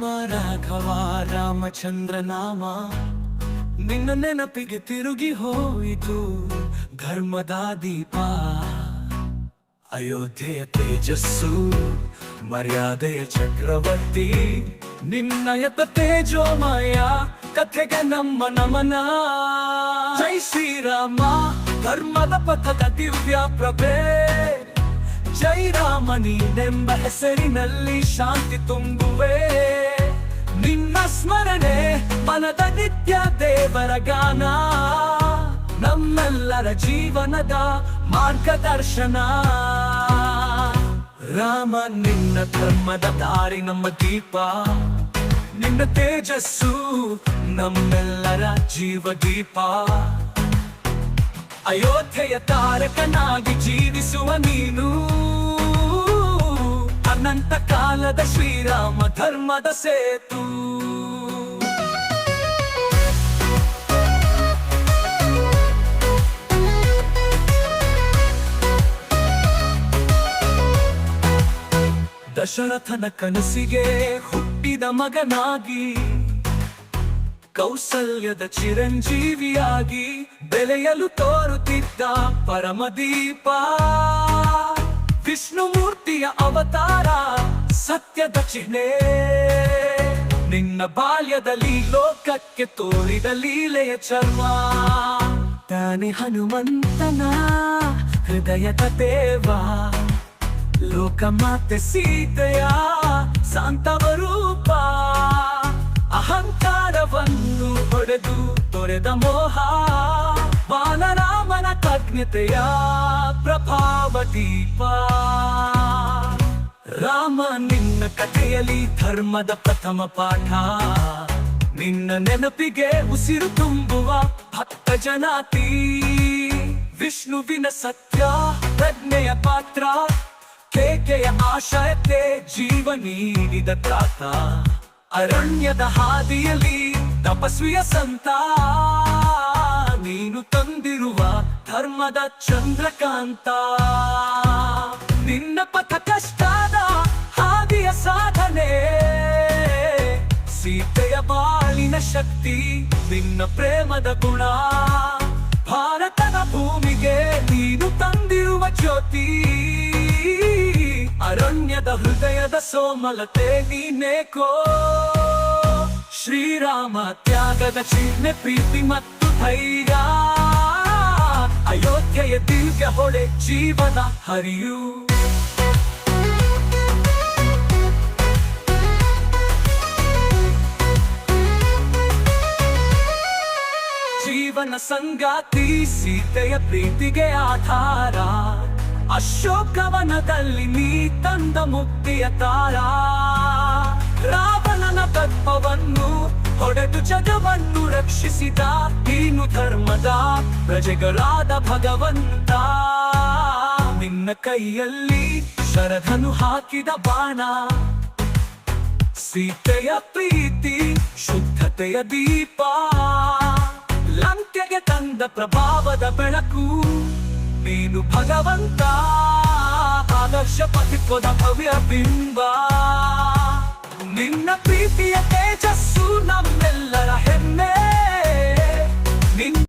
ಶ್ರೀರಾಮಚಂದ್ರ ನಾಮ ನಿನ್ನ ನೆನಪಿಗೆ ತಿರುಗಿ ಹೋಯಿತು ಧರ್ಮದ ದೀಪ. ಅಯೋಧ್ಯೆಯ ತೇಜಸ್ಸು, ಮರ್ಯಾದೆಯ ಚಕ್ರವರ್ತಿ. ನಿನ್ನಯತ ತೇಜೋಮಯ ಕಥೆಗೆ ನಮ್ಮ ನಮನ. ಜೈ ಶ್ರೀರಾಮ, ಧರ್ಮದ ಪಥದ ದಿವ್ಯ ಪ್ರಭೆ. ಜೈ ರಾಮ, ನೀನೆಂಬ ಹೆಸರಿನಲ್ಲಿ ಶಾಂತಿ ತುಂಬುವೆ. ನಿನ್ನ ಸ್ಮರಣೆ ಮನದ ನಿತ್ಯ ದೇವರ ಗಾನ. ನಮ್ಮೆಲ್ಲರ ಜೀವನದ ಮಾರ್ಗದರ್ಶನ. ರಾಮ, ನಿನ್ನ ಧರ್ಮದ ದಾರಿ ನಮ್ಮ ದೀಪ. ನಿನ್ನ ತೇಜಸ್ಸು ನಮ್ಮೆಲ್ಲರ ಜೀವ ದೀಪ. ಅಯೋಧ್ಯೆಯ ತಾರಕನಾಗಿ ಜೀವಿಸುವ ನೀನು. ಅನಂತ ಕಾಲದ ಶ್ರೀರಾಮ, ಧರ್ಮದ ಸೇತು. ದಶರಥನ ಕನಸಿಗೆ ಹುಟ್ಟಿದ ಮಗನಾಗಿ, ಕೌಸಲ್ಯದ ಚಿರಂಜೀವಿಯಾಗಿ ಬೆಳೆಯಲು ತೋರುತ್ತಿದ್ದ ಪರಮದೀಪ. ವಿಷ್ಣುಮೂರ್ತಿಯ ಅವತಾರ ಸತ್ಯದ ಚಿಹ್ನೆ. ನಿನ್ನ ಬಾಲ್ಯದಲ್ಲಿ ಲೋಕಕ್ಕೆ ತೋರಿದ ಲೀಲೆಯ ಚರ್ಮ. ತಾನೆ ಹನುಮಂತನ ಹೃದಯದ ದೇವ ಲೋಕಮಾತೆ ಸೀತೆಯ ಸಾಂತವ ರೂಪ. ಅಹಂಕಾರವನ್ನು ಹೊಡೆದು ತೊರೆದ ಮೋಹ. ಬಾಲರಾಮನ ಕಜ್ಞತೆಯ ಪ್ರಭಾವ ದೀಪ. ರಾಮ, ನಿನ್ನ ಕಥೆಯಲ್ಲಿ ಧರ್ಮದ ಪ್ರಥಮ ಪಾಠ. ನಿನ್ನ ನೆನಪಿಗೆ ಉಸಿರು ತುಂಬುವ ಭಕ್ತ ಜನಾತಿ. ವಿಷ್ಣುವಿನ ಸತ್ಯ, ಪ್ರಜ್ಞೆಯ ಪಾತ್ರ. ಕೇಕೆಯ ಆಶಯತೆ ಜೀವ ನೀಡಿದ ತ್ರಾತ. ಅರಣ್ಯದ ಹಾದಿಯಲ್ಲಿ ತಪಸ್ವಿಯ ಸಂತ. ನೀನು ತಂದಿರುವ ಧರ್ಮದ ಚಂದ್ರಕಾಂತ. ನಿನ್ನ ಪಥ ಕಷ್ಟದ ಸೀತೆಯ ಬಾಳಿನ ಶಕ್ತಿ, ನಿನ್ನ ಪ್ರೇಮದ ಗುಣ. ಭಾರತದ ಭೂಮಿಗೆ ನೀನು ತಂದಿರುವ ಜ್ಯೋತಿ. ಅರಣ್ಯದ ಹೃದಯದ ಸೋಮಲತೆ ನೀನೇಕೋ ಶ್ರೀರಾಮ, ತ್ಯಾಗದ ಚಿಹ್ನೆ, ಪ್ರೀತಿ ಮತ್ತು ಧೈರ್ಯ. ಅಯೋಧ್ಯೆಯ ದಿವ್ಯ ಹೊಳೆ ಜೀವನ ಹರಿಯು. ಜೀವನ ಸಂಗಾತಿ ಸೀತೆಯ ಪ್ರೀತಿಗೆ ಆಧಾರ. ಅಶೋಕವನದಲ್ಲಿ ನೀ ತಂದ ಮುಕ್ತಿಯ ತಾರ. ರಾವಣನ ತತ್ವವನ್ನು ಹೊಡೆದು ಜಗವನ್ನು ರಕ್ಷಿಸಿದ ನೀನು ಧರ್ಮದ ಪ್ರಜೆಗಳಾದ ಭಗವಂತ. ನಿನ್ನ ಕೈಯಲ್ಲಿ ಶರಧನು ಹಾಕಿದ ಬಾಣ. ಸೀತೆಯ ಪ್ರೀತಿ, ಶುದ್ಧತೆಯ ದೀಪ. ಲಂಕೆಗೆ ತಂದ ಪ್ರಭಾವದ ಬೆಳಕು. ನೀನು ಭಗವಂತ ಆದರ್ಶ ಪತಿತ್ವದ ಭವ್ಯ ಬಿಂಬ. ನಿನ್ನ ಪ್ರೀತಿಯ